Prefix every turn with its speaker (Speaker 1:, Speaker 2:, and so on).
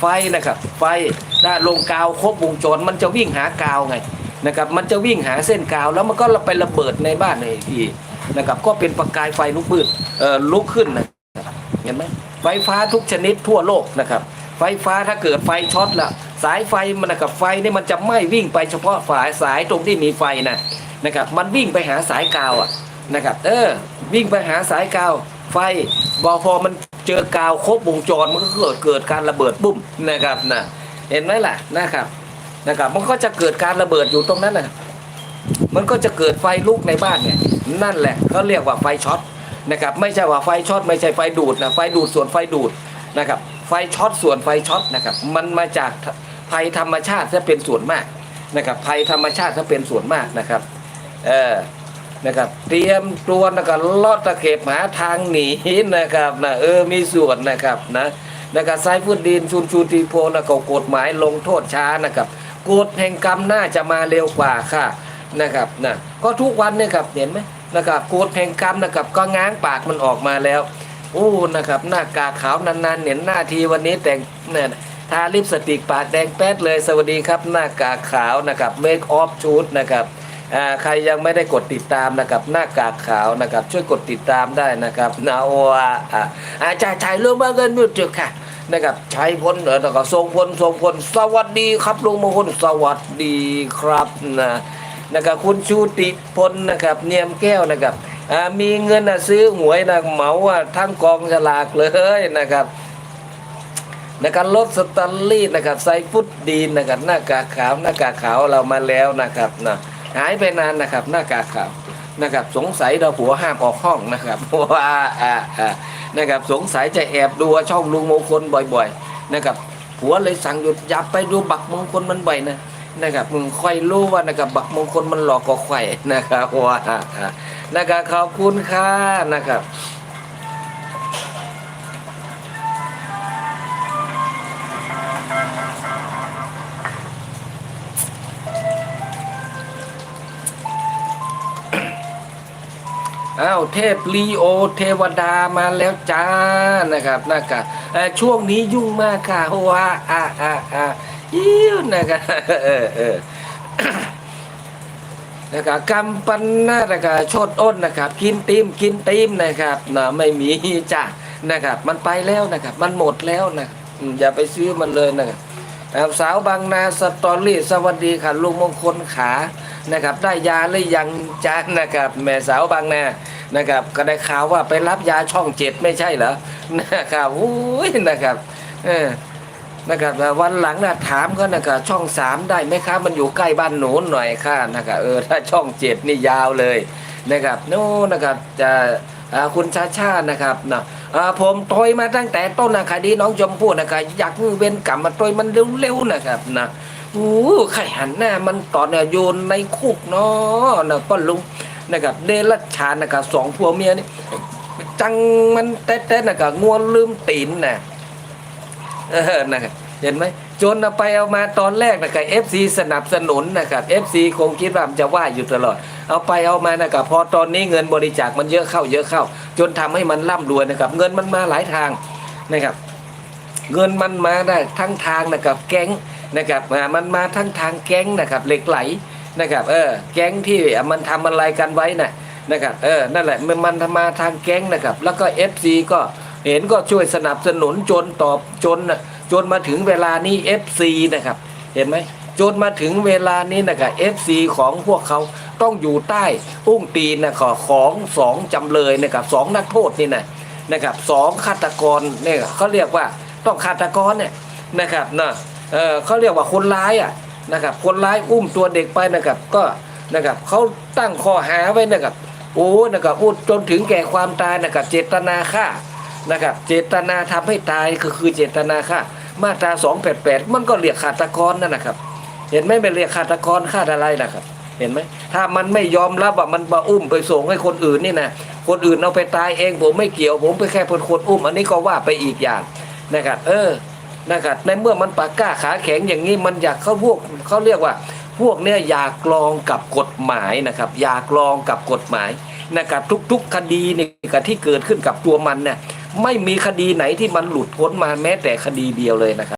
Speaker 1: ไฟนะครับไฟถ้าลงกาวครบวงจรมันจะวิ่งหากาวไงนะครับมันจะวิ่งหาเส้นกาวแล้วมันก็ไประเบิดในบ้านเลยทีนะครับก็เป็นประกายไฟลุกพืชเอ่อลุกขึ้นนะเห็นไหมไฟฟ้าทุกชนิดทั่วโลกนะครับไฟฟ้าถ้าเกิดไฟช็อตละสายไฟมันนะครับไฟนี่มันจะไม่วิ่งไปเฉพาะฝายสายตรงที่มีไฟนะนะครับมันวิ่งไปหาสายกาวอะนะครับเออวิ่งไปหาสายกาว ไฟบอพอมัน เจอกาวครบวงจรมันก็เกิดเกิดการระเบิดบุ้มนะครับนะเห็นไหมล่ะนะครับนะครับ มันก็จะเกิดการระเบิดอยู่ตรงนั้นนะมันก็จะเกิดไฟลุกในบ้านเนี่ยนั่นแหละเขาเรียกว่าไฟช็อตนะครับไม่ใช่ว่าไฟช็อตไม่ใช่ไฟดูดนะไฟดูดส่วนไฟดูดนะครับไฟช็อตส่วนไฟช็อตนะครับมันมาจากภัยธรรมชาติถ้าเป็นส่วนมากนะครับภัยธรรมชาติถ้าเป็นส่วนมากนะครับเออ นะครับเตรียมตัวนะครับลอดตะเข็บหาทางหนีนะครับนะเออมีส่วนนะครับนะนะครับไซฟุดดินชุนชูตีโพนะก็กฎหมายลงโทษช้านะครับกฎแห่งกรรมน่าจะมาเร็วกว่าค่ะนะครับนะก็ทุกวันเนี่ยครับเห็นไหมนะครับกฎแห่งกรรมนะครับก็ง้างปากมันออกมาแล้วโอ้นะครับหน้ากากขาวนานๆเห็นหน้าทีวันนี้แต่งเนี่ยทาลิปสติกปากแดงแป๊ดเลยสวัสดีครับหน้ากากขาวนะครับเมคออฟชูดนะครับ ใครยังไม่ได้กดติดตามนะครับหน้ากากขาวนะครับ ช่วยกดติดตามได้นะครับนาว่าอ่าอาจารย์ชายเรื่องมาเงินมืดจุดค่ะนะครับชัยพลเออแล้วก็ทรงพลทรงพลสวัสดีครับลุงมงคลสวัสดีครับนะนะครับคุณชูติพลนะครับเนียมแก้วนะครับมีเงินนะซื้อหวยนะเหมาว่าทั้งกองฉลากเลยนะครับนะครับลดสตัลลี่นะครับใส่ฟุตดีนนะครับหน้ากากขาวหน้ากากขาวเรามาแล้วนะครับนะ หายไปนานนะครับ หน้ากากขาวนะครับสงสัยเราผัวห้ามออกห้องนะครับว่าอ่าอ่านะครับสงสัยจะแอบดูช่องลุงมงคลบ่อยๆนะครับผัวเลยสั่งหยุดอย่าไปดูบักมงคลมันบ่อยนะนะครับมึงค่อยรู้ว่านะครับบักมงคลมันหลอกก็ไข่นะครับว่าอ่านะครับขอบคุณค่ะนะครับ อ้าวเทพลีโอเทวดามาแล้วจ้านะครับนะครับเอ่ช่วงนี้ยุ่งมากค่ะว่าอ่าอ่าอ่ายิ้วนะครับเออเออนะครับกำปันนนะครับชดอ้นนะครับ กินตีมกินตีมนะครับนะไม่มีจ้ะนะครับ มันไปแล้วนะครับ มันหมดแล้วนะอย่าไปซื้อมันเลยนะครับนะครับสาวบางนาสตอรี่สวัสดีค่ะลุงมงคลขา นะครับได้ยาหรือยังจ้านะครับแม่สาวบางนานะครับ ก็ได้ข่าวว่าไปรับยาช่องเจ็ดไม่ใช่เหรอนะครับอุ้ยนะครับเออนะครับวันหลังนะถามเขานะครับช่องสามได้ไหมครับมันอยู่ใกล้บ้านหนูหน่อยค่ะนะครับเออถ้าช่องเจ็ดนี่ยาวเลยนะครับโน่นนะครับจะคุณชาชานะครับนะผมโตยมาตั้งแต่ต้นนะคดีน้องชมพู่นะครับอยากมือเว้นกลับมาโตยมันเร็วๆนะครับนะ โอ้ไข่หันหน้ามันตอนเนี่ยโยนในคุกเนาะนะป้าลุงนะครับเดรัจฉานนะครับสองผัวเมียนี่จังมันแต๊ะๆนะครับงัวลืมตีนนะเออนะครับเห็นไหมจนเอาไปเอามาตอนแรกนะครับ FC สนับสนุนนะครับ FC คงคิดว่ามันจะว่าอยู่ตลอด เอาไปเอามานะครับพอตอนนี้เงินบริจาคมันเยอะเข้าเยอะเข้า จนทำให้มันร่ำรวยนะครับ เงินมันมาหลายทางนะครับ เงินมันมาได้ทั้งทางนะครับแก๊ง นะครับอ่ามันมาทั้งทางแก๊งนะครับเหล็กไหลนะครับเออแก๊งที่มันทำอะไรกันไว้น่ะนะครับเออนั่นแหละมันมาทางแก๊งนะครับ แล้วก็ FC ก็เห็นก็ช่วยสนับสนุนจนตอบจนนะจนมาถึงเวลานี้ FC นะครับเห็นไหมจนมาถึงเวลานี้นะครับ FC ของพวกเขาต้องอยู่ใต้อุ้งตีนนะขอของสองจำเลยนะครับสองนักโทษนี่นะนะครับสองฆาตกรเนี่ยเขาเรียกว่าต้องฆาตกรเนี่ยนะครับนะ เออเขาเรียกว่าคนร้ายอะนะครับคนร้ายอุ้มตัวเด็กไปนะครับก็นะครับเขาตั้งข้อหาไว้นะครับโอ้นะครับพูดจนถึงแก่ความตายนะครับเจตนาฆ่านะครับเจตนาทำให้ตายก็คือเจตนาฆ่ามาตรา 288 มันก็เรียกฆาตกรนั่นนะครับ เห็นไหมเป็นเรียกฆาตกรฆ่าอะไรนะครับ เห็นไหมถ้ามันไม่ยอมรับว่ามันมาอุ้มไปส่งให้คนอื่นนี่นะคนอื่นเอาไปตายเองผมไม่เกี่ยวผมไปแค่เป็นคนอุ้ม อันนี้ก็ว่าไปอีกอย่างนะครับ เออ นะครับในเมื่อมันปากกล้าขาแข็งอย่างนี้มันอยากเขาพวกเขาเรียกว่า พวกเนี้ยอยากลองกับกฎหมายนะครับ อยากลองกับกฎหมายนะครับทุกๆคดีนี่กับที่เกิดขึ้นกับตัวมันเนี่ยไม่มีคดีไหนที่มันหลุดพ้นมาแม้แต่คดีเดียวเลยนะครับ